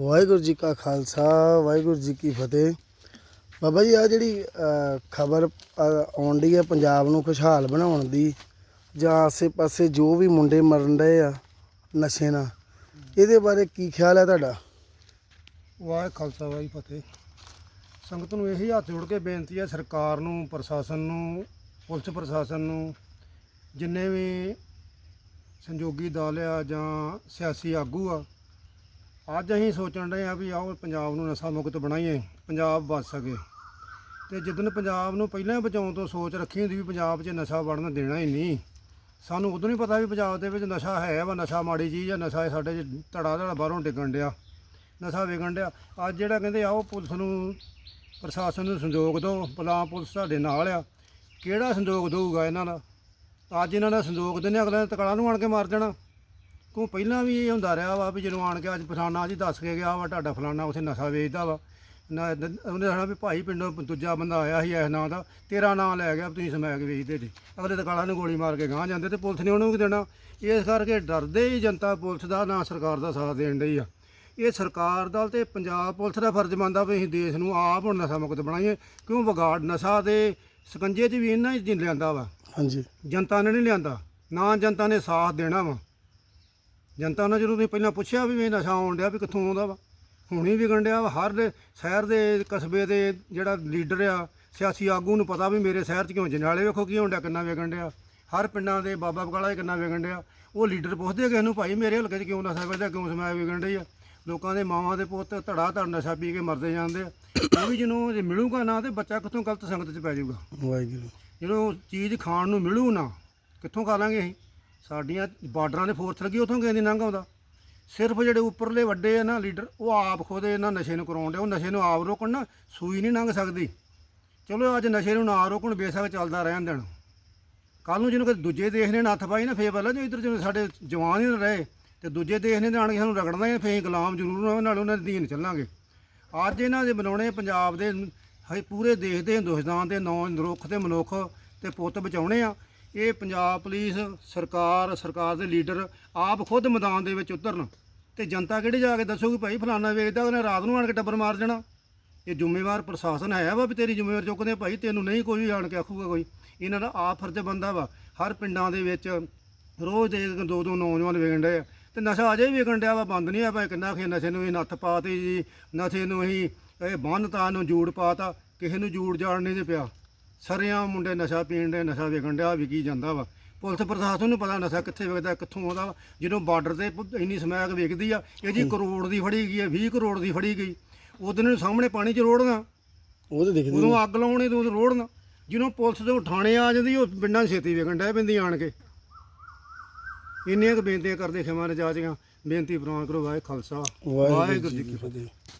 ਵਾਹਿਗੁਰੂ ਜੀ ਕਾ ਖਾਲਸਾ, ਵਾਹਿਗੁਰੂ ਜੀ ਕੀ ਫਤਿਹ। ਬਾਬਾ ਜੀ ਆ ਜਿਹੜੀ ਖਬਰ ਆਉਂਦੀ ਹੈ ਪੰਜਾਬ ਨੂੰ ਖੁਸ਼ਹਾਲ ਬਣਾਉਣ ਦੀ, ਜਾਂ ਆਸੇ-ਪਾਸੇ ਜੋ ਵੀ ਮੁੰਡੇ ਮਰਨ ਰਹੇ ਆ ਨਸ਼ੇ ਨਾਲ, ਇਹਦੇ ਬਾਰੇ ਕੀ ਖਿਆਲ ਹੈ ਤੁਹਾਡਾ? ਵਾਹਿ, ਖਾਲਸਾ, ਵਾਹਿ, ਫਤਿਹ। ਸੰਗਤ ਨੂੰ ਇਹੀ ਹੱਥ ਜੋੜ ਕੇ ਬੇਨਤੀ ਹੈ ਸਰਕਾਰ ਨੂੰ, ਪ੍ਰਸ਼ਾਸਨ ਨੂੰ, ਪੁਲਿਸ ਪ੍ਰਸ਼ਾਸਨ ਨੂੰ, ਜਿੰਨੇ ਵੀ ਸੰਜੋਗੀ ਦਲ ਆ ਜਾਂ ਸਿਆਸੀ ਆਗੂ ਆ ਅੱਜ ਅਸੀਂ ਸੋਚਣ ਰਹੇ ਆ ਵੀ ਆਓ ਪੰਜਾਬ ਨੂੰ ਨਸ਼ਾ ਮੁਕਤ ਬਣਾਈਏ, ਪੰਜਾਬ ਬਚ ਸਕੇ। ਤੇ ਜਿੱਦਨ ਪੰਜਾਬ ਨੂੰ ਪਹਿਲਾਂ ਬਚਾਉਣ ਤੋਂ ਸੋਚ ਰੱਖੀ ਹੁੰਦੀ ਵੀ ਪੰਜਾਬ 'ਚ ਨਸ਼ਾ ਵੜਨ ਦੇਣਾ ਹੀ ਨਹੀਂ, ਸਾਨੂੰ ਉਦੋਂ ਨਹੀਂ ਪਤਾ ਵੀ ਪੰਜਾਬ ਦੇ ਵਿੱਚ ਨਸ਼ਾ ਹੈ ਵਾ, ਨਸ਼ਾ ਮਾੜੀ ਚੀਜ਼ ਆ, ਨਸ਼ਾ ਸਾਡੇ 'ਚ ਧੜਾ ਧੜਾ ਬਾਹਰੋਂ ਡਿੱਗਣ ਡਿਆ, ਨਸ਼ਾ ਵਿਗਣ ਡਿਆ। ਅੱਜ ਜਿਹੜਾ ਕਹਿੰਦੇ ਆਓ ਪੁਲਿਸ ਨੂੰ, ਪ੍ਰਸ਼ਾਸਨ ਨੂੰ ਸੰਯੋਗ ਦਿਓ, ਭਲਾ ਪੁਲਿਸ ਸਾਡੇ ਨਾਲ ਆ, ਕਿਹੜਾ ਸੰਯੋਗ ਦੇਊਗਾ ਇਹਨਾਂ ਦਾ? ਅੱਜ ਇਹਨਾਂ ਦਾ ਸੰਯੋਗ ਦਿੰਦੇ ਅਗਲੇ ਨੇ ਤਕੜਾ ਨੂੰ ਆਣ ਕੇ ਮਾਰ ਜਾਣਾ ਕਿਉਂ ਪਹਿਲਾਂ ਵੀ ਇਹ ਹੁੰਦਾ ਰਿਹਾ ਵਾ ਵੀ ਜਦੋਂ ਆਣ ਕੇ ਅੱਜ ਫਲਾਣਾ ਜੀ ਦੱਸ ਕੇ ਗਿਆ ਵਾ ਤੁਹਾਡਾ ਫਲਾਣਾ ਉੱਥੇ ਨਸ਼ਾ ਵੇਚਦਾ ਵਾ। ਨਾ ਉਹਨੇ ਦੱਸਣਾ ਵੀ ਭਾਈ ਪਿੰਡੋਂ ਦੂਜਾ ਬੰਦਾ ਆਇਆ ਸੀ ਇਸ ਨਾਂ ਦਾ ਤੇਰਾ ਨਾਂ ਲੈ ਗਿਆ ਤੁਸੀਂ ਸਮੈਕ ਵੇਚਦੇ ਜੀ। ਅਗਲੇ ਤਕਾਲਾ ਨੂੰ ਗੋਲੀ ਮਾਰ ਕੇ ਗਾਂ ਜਾਂਦੇ ਤੇ ਪੁਲਿਸ ਨੇ ਉਹਨੂੰ ਵੀ ਦੇਣਾ। ਇਸ ਕਰਕੇ ਡਰਦੇ ਹੀ ਜਨਤਾ ਪੁਲਿਸ ਦਾ ਨਾ ਸਰਕਾਰ ਦਾ ਸਾਥ ਦੇਣ ਡਈ ਆ। ਇਹ ਸਰਕਾਰ ਦਾ ਤੇ ਪੰਜਾਬ ਪੁਲਿਸ ਦਾ ਫਰਜ਼ ਬਣਦਾ ਵੀ ਅਸੀਂ ਦੇਸ਼ ਨੂੰ ਆਪ ਹੁਣ ਨਸ਼ਾ ਮੁਕਤ ਬਣਾਈਏ। ਕਿਉਂ ਵਿਗਾੜ ਨਸ਼ਾ ਦੇ ਸਕੰਜੇ 'ਚ ਵੀ ਇਹਨਾਂ ਹੀ ਲਿਆਂਦਾ ਵਾ। ਹਾਂਜੀ। ਜਨਤਾ ਨੇ ਨਹੀਂ ਲਿਆਂਦਾ। ਨਾ ਜਨਤਾ ਨੇ ਸਾਥ ਦੇਣਾ ਵਾ। ਜਨਤਾ ਨੇ ਜਦੋਂ ਤੁਸੀਂ ਪਹਿਲਾਂ ਪੁੱਛਿਆ ਵੀ ਇਹ ਨਸ਼ਾ ਆਉਣ ਡਿਆ ਵੀ ਕਿੱਥੋਂ ਆਉਂਦਾ ਵਾ? ਹੁਣੀ ਵਿਗਣ ਡਿਆ ਵਾ ਹਰ ਦੇ ਸ਼ਹਿਰ ਦੇ ਕਸਬੇ ਦੇ ਜਿਹੜਾ ਲੀਡਰ ਆ ਸਿਆਸੀ ਆਗੂ ਨੂੰ ਪਤਾ ਵੀ ਮੇਰੇ ਸ਼ਹਿਰ 'ਚ ਕਿਉਂ ਜਨਾਲੇ ਵੇਖੋ ਕੀ ਡਿਆ ਕਿੰਨਾ ਵਿਗਣ ਡਿਆ। ਹਰ ਪਿੰਡਾਂ ਦੇ ਬਾਬਾ ਬਕਾਲਾ ਕਿੰਨਾ ਵਿਗਣ ਡਿਆ। ਉਹ ਲੀਡਰ ਪੁੱਛਦੇ ਕਿਸੇ ਨੂੰ ਭਾਈ ਮੇਰੇ ਹਲਕੇ 'ਚ ਕਿਉਂ ਨਸ਼ਾ ਵੇਚਦਾ ਕਿਉਂ ਸਮੈਕ ਵਿਗਣ ਡਈ ਆ? ਲੋਕਾਂ ਦੇ ਮਾਵਾਂ ਦੇ ਪੁੱਤ ਧੜਾ ਧੜ ਨਸ਼ਾ ਪੀ ਕੇ ਮਰਦੇ ਜਾਂਦੇ ਆ। ਉਹ ਵੀ ਜਿਹਨੂੰ ਜੇ ਮਿਲੂਗਾ ਨਾ ਤੇ ਬੱਚਾ ਕਿੱਥੋਂ ਗਲਤ ਸੰਗਤ 'ਚ ਪੈ ਜਾਊਗਾ। ਵਾਹਿਗੁਰੂ। ਜਦੋਂ ਚੀਜ਼ ਖਾਣ ਨੂੰ ਮਿਲੂ ਨਾ ਕਿੱਥੋਂ ਖਾ ਲਾਂਗੇ ਅਸੀਂ? ਸਾਡੀਆਂ ਬਾਰਡਰਾਂ ਦੇ ਫੋਰਸ ਲੱਗੀ, ਉਥੋਂ ਕਿਸੇ ਦੀ ਲੰਘ ਆਉਂਦਾ। ਸਿਰਫ ਜਿਹੜੇ ਉੱਪਰਲੇ ਵੱਡੇ ਆ ਨਾ ਲੀਡਰ, ਉਹ ਆਪ ਖੁਦ ਇਹਨਾਂ ਨਸ਼ੇ ਨੂੰ ਕਰਾਉਂਦੇ ਉਹ ਨਸ਼ੇ ਨੂੰ ਆਪ ਰੋਕਣ ਨਾ, ਸੂਈ ਨਹੀਂ ਲੰਘ ਸਕਦੀ। ਚਲੋ, ਅੱਜ ਨਸ਼ੇ ਨੂੰ ਨਾ ਰੋਕਣ, ਬੇਸ਼ੱਕ ਚੱਲਦਾ ਰਹਿਣ ਦੇਣ। ਕੱਲ ਨੂੰ ਜਿਹਨੂੰ ਕੋਈ ਦੂਜੇ ਦੇਸ਼ ਨੇ ਨੱਥ ਪਾਈ ਨਾ, ਫੇਰ ਪਹਿਲਾਂ ਜੋ ਇੱਧਰ ਜਿਵੇਂ ਸਾਡੇ ਜਵਾਨ ਹੀ ਰਹੇ, ਤੇ ਦੂਜੇ ਦੇਸ਼ ਨੇ ਆਣ ਕੇ ਸਾਨੂੰ ਰਗੜਨਾ ਹੀ ਫੇਰ ਗੁਲਾਮ ਜ਼ਰੂਰ ਨਾਲ ਉਹਨਾਂ ਦੇ ਦੀਨ ਚੱਲਾਂਗੇ। ਅੱਜ ਇਹਨਾਂ ਦੇ ਬਣਾਉਣੇ ਪੰਜਾਬ ਦੇ ਪੂਰੇ ਦੇਸ਼ ਦੇ ਹਿੰਦੁਸਤਾਨ ਦੇ ਨੌ ਰੁੱਖ ਤੇ ਮਨੁੱਖ ਤੇ ਪੁੱਤ ਬਚਾਉਣੇ ਆ ਇਹ ਪੰਜਾਬ ਪੁਲਿਸ ਸਰਕਾਰ ਸਰਕਾਰ ਦੇ ਲੀਡਰ ਆਪ ਖੁਦ ਮੈਦਾਨ ਦੇ ਵਿੱਚ ਉਤਰਨ ਤੇ ਜਨਤਾ ਕਿਹੜੇ ਜਾ ਕੇ ਦੱਸੂਗੀ ਭਾਈ, ਫਲਾਨਾ ਵੇਚਦਾ ਉਹਨੇ ਰਾਤ ਨੂੰ ਆਣ ਕੇ ਟੱਬਰ ਮਾਰ ਦੇਣਾ। ਇਹ ਜ਼ਿੰਮੇਵਾਰ ਪ੍ਰਸ਼ਾਸਨ ਹੈ ਵਾ ਵੀ ਤੇਰੀ ਜ਼ਿੰਮੇਵਾਰ ਚੁੱਕਦੇ ਭਾਈ, ਤੈਨੂੰ ਨਹੀਂ ਕੋਈ ਵੀ ਆਣ ਕੇ ਆਖੂਗਾ ਕੋਈ। ਇਹਨਾਂ ਦਾ ਆਪ ਫਰਜ਼ ਬੰਦਾ ਵਾ, ਹਰ ਪਿੰਡਾਂ ਦੇ ਵਿੱਚ ਰੋਜ਼ ਦੇ ਦੋ ਦੋ ਨੌਜਵਾਨ ਵੇਚਣ ਡਏ ਆ। ਤੇ ਨਸ਼ਾ ਅਜੇ ਵੀ ਵੇਚਣ ਡਿਆ ਵਾ, ਬੰਦ ਨਹੀਂ ਆ ਭਾਈ, ਕਿੰਨਾ ਖੇ ਨਸ਼ੇ ਨੂੰ ਹੀ ਨੱਥ ਪਾਤੀ ਜੀ, ਨਸ਼ੇ ਨੂੰ ਹੀ ਇਹ ਬੰਨਤਾ ਨੂੰ ਜੂੜ ਪਾਤਾ, ਕਿਸੇ ਨੂੰ ਜੂੜ ਜਾਣ ਨਹੀਂ ਦੇ ਪਿਆ। ਸਰਿਆਂ ਮੁੰਡੇ ਨਸ਼ਾ ਪੀਣ ਦੇ ਨਸ਼ਾ ਵੇਚਣ ਡਿਆ ਵਿਕੀ ਜਾਂਦਾ ਵਾ। ਪੁਲਿਸ ਪ੍ਰਸ਼ਾਸਨ ਨੂੰ ਪਤਾ ਨਸ਼ਾ ਕਿੱਥੇ ਵਿਕਦਾ ਕਿੱਥੋਂ ਆਉਂਦਾ ਵਾ। ਜਦੋਂ ਬਾਰਡਰ ਤੇ ਪ- ਇੰਨੀ ਸਮੈਕ ਵੇਚਦੀ ਆ ਇਹ ਜੀ ਕਰੋੜ ਦੀ ਫੜੀ ਗਈ ਹੈ 20 ਕਰੋੜ ਦੀ ਫੜੀ ਗਈ। ਉਹਦੇ ਨੂੰ ਸਾਹਮਣੇ ਪਾਣੀ 'ਚ ਰੋੜਨਾ। ਉਹ ਤੇ ਦਿਖਦੀ ਉਦੋਂ ਅੱਗ ਲਾਉਣੀ ਤੇ ਰੋੜਨਾ। ਜਦੋਂ ਪੁਲਿਸ ਤੋਂ ਥਾਣੇ ਆ ਜਾਂਦੀ ਉਹ ਪਿੰਡਾਂ 'ਚ ਛੇਤੀ ਵੇਖਣ ਡੈ ਪੈਂਦੀ ਆਣ ਕੇ। ਇੰਨੀਆਂ ਕੁ ਬੇਨਤੀਆਂ ਕਰਦੇ ਖਿਮਾ ਰਜਾਜੀਆਂ ਬੇਨਤੀ ਪ੍ਰਵਾਨ ਕਰੋ ਵਾਹਿ ਖਾਲਸਾ। ਵਾਹਿਗੁਰੂ ਜੀ ਕੀ ਫਤਿਹ।